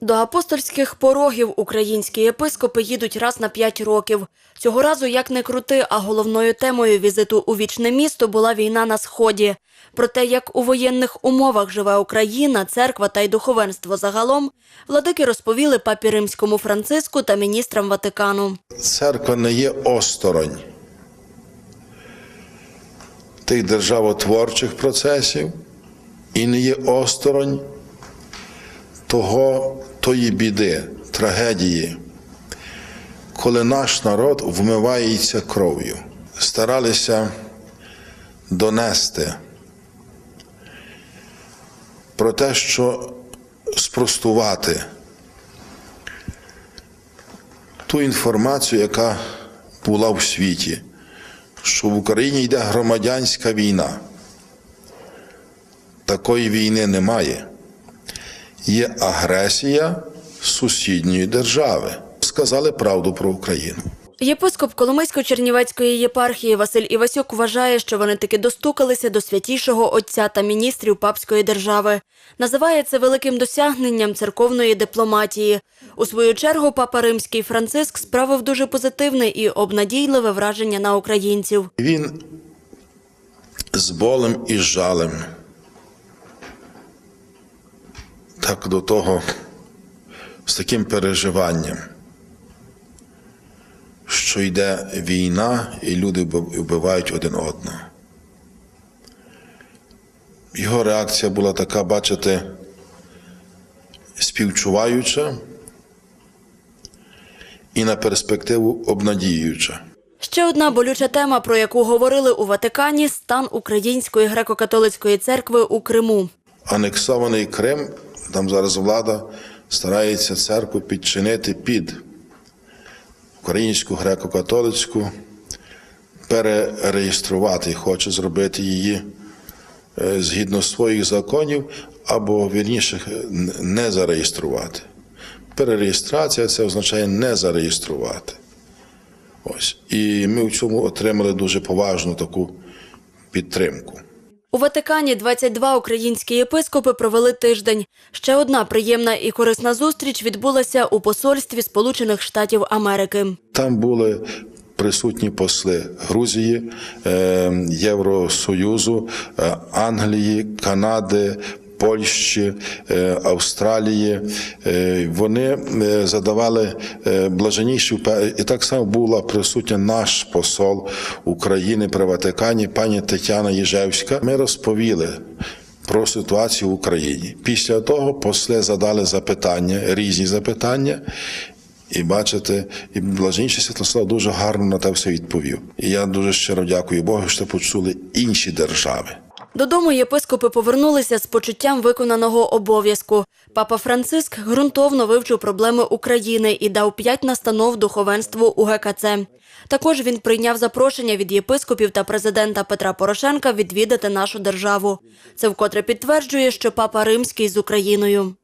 До апостольських порогів українські єпископи їдуть раз на п'ять років. Цього разу як не крути, а головною темою візиту у вічне місто була війна на сході. Про те, як у воєнних умовах живе Україна, церква та й духовенство загалом, владики розповіли папі римському Франциску та міністрам Ватикану. Церква не є осторонь тих державотворчих процесів і не є осторонь того, тої біди, трагедії, коли наш народ вмивається кров'ю. Старалися донести про те, що спростувати ту інформацію, яка була в світі, що в Україні йде громадянська війна. Такої війни немає. Є агресія сусідньої держави. Сказали правду про Україну. Єпископ Коломийсько-Чернівецької єпархії Василь Івасюк вважає, що вони таки достукалися до святішого отця та міністрів папської держави. Називає це великим досягненням церковної дипломатії. У свою чергу папа римський Франциск справив дуже позитивне і обнадійливе враження на українців. Він з болем і жалем. Так до того, з таким переживанням, що йде війна, і люди вбивають один одного. Його реакція була така, бачите, співчуваюча і на перспективу обнадіююча. Ще одна болюча тема, про яку говорили у Ватикані – стан Української греко-католицької церкви у Криму. анексований Крим, там зараз влада старається церкву підчинити під українську греко-католицьку, перереєструвати, хоче зробити її е, згідно своїх законів, або вірніше не зареєструвати. Перереєстрація це означає не зареєструвати. Ось. І ми в цьому отримали дуже поважну таку підтримку. У Ватикані 22 українські єпископи провели тиждень. Ще одна приємна і корисна зустріч відбулася у посольстві Сполучених Штатів Америки. Там були присутні посли Грузії, е, Євросоюзу, е, Англії, Канади. Польщі, е, Австралії, Е, вони е, задавали блаженніші і так само була присутня наш посол України при Ватикані, пані Тетяна Єжевська. Ми розповіли про ситуацію в Україні. Після того посли задали запитання, різні запитання, і бачите, і блаженніший Святослав дуже гарно на те все відповів. І я дуже щиро дякую Богу, що почули інші держави. Додому єпископи повернулися з почуттям виконаного обов'язку. Папа Франциск ґрунтовно вивчив проблеми України і дав п'ять настанов духовенству у ГКЦ. Також він прийняв запрошення від єпископів та президента Петра Порошенка відвідати нашу державу. Це вкотре підтверджує, що папа римський з Україною.